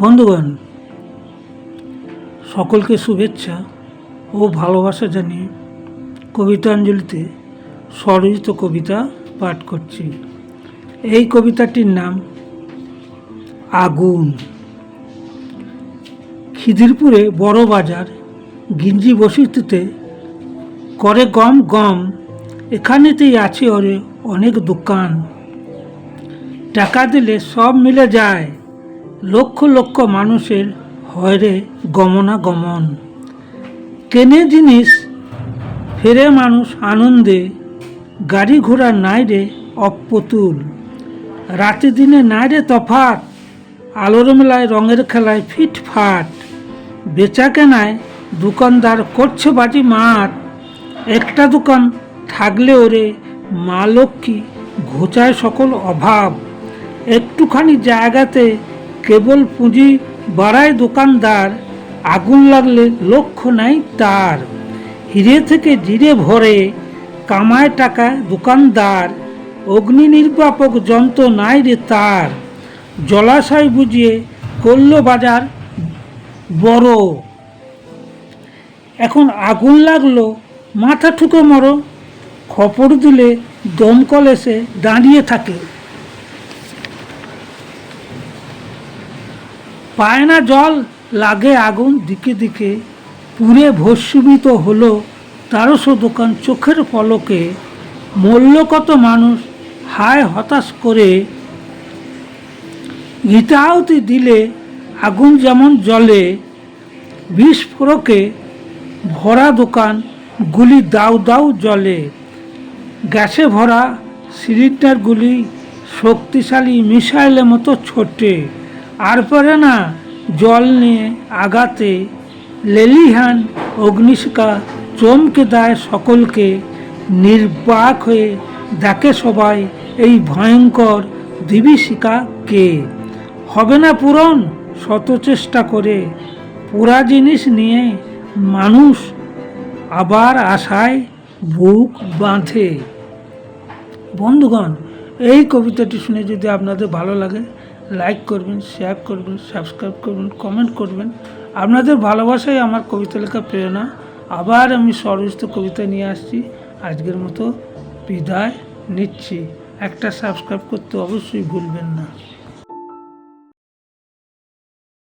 বন্ধুগণ, সকলকে শুভেচ্ছা ও ভালোবাসা জানিয়ে কবিতাঞ্জলিতে স্বরচিত কবিতা পাঠ করছি। এই কবিতাটির নাম আগুন। খিদিরপুরে বড় বাজার গিঞ্জি বসিতে করে গম গম, এখানেতেই আছে ওরে অনেক দোকান। টাকা দিলে সব মিলে যায়। লক্ষ লক্ষ মানুষের হয় রে গমনাগমন। কেনে জিনিস, ফেরে মানুষ আনন্দে, গাড়ি ঘোড়া নাই রে অপ্রতুল। রাতে দিনে নাই রে তফাৎ আলোর মেলায় রঙের খেলায় ফিটফাট বেচা কেনায় দোকানদার করছে বাজি মাঠ একটা দোকান থাকলে ওরে মা লক্ষ্মী ঘোচায় সকল অভাব। একটুখানি জায়গাতে কেবল পুঁজি বাড়ায় দোকানদার, আগুন লাগলে লক্ষ্য নাই তার। হিরে থেকে জিরে ভরে কামায় টাকা দোকানদার, অগ্নি নির্বাপক যন্ত্র নাই রে তার। জলাশয় বুঝিয়ে করল বাজার বড়। এখন আগুন লাগল, মাথা ঠুকে মরো। খপর দিলে দমকল এসে দাঁড়িয়ে থাকে। পায় না জল, লাগে আগুন, দিকে দিকে পুরে ভস্মীভূত হলো তারশো দোকান চোখের পলকে। মূল্য কত মানুষ, হায় হতাশ করে। গীতাহুতি দিলে আগুন যেমন জলে বিস্ফোরকে ভরা দোকান গুলি দাউ দাউ জলে গ্যাসে ভরা সিলিন্ডারগুলি শক্তিশালী মিসাইলের মতো ছোটে। আর পরে না, জল নিয়ে আগাতে লেলিহান অগ্নিশিকা চমকে দেয় সকলকে, নির্বাক হয়ে দেখে সবাই এই ভয়ঙ্কর দিবিশিকা কে? হবে না পূরণ? শত চেষ্টা করে পুরা জিনিস নিয়ে মানুষ আবার আশায় বুক বাঁধে। বন্ধুগণ, এই কবিতাটি শুনে যদি আপনাদের ভালো লাগে লাইক করবেন শেয়ার করবেন সাবস্ক্রাইব করবেন কমেন্ট করবেন। আপনাদের ভালোবাসাই আমার কবিতা লেখা প্রেরণা। আবার আমি সর্বস্ত কবিতা নিয়ে আসছি। আজকের মতো বিদায় নিচ্ছি। একটা সাবস্ক্রাইব করতে অবশ্যই ভুলবেন না।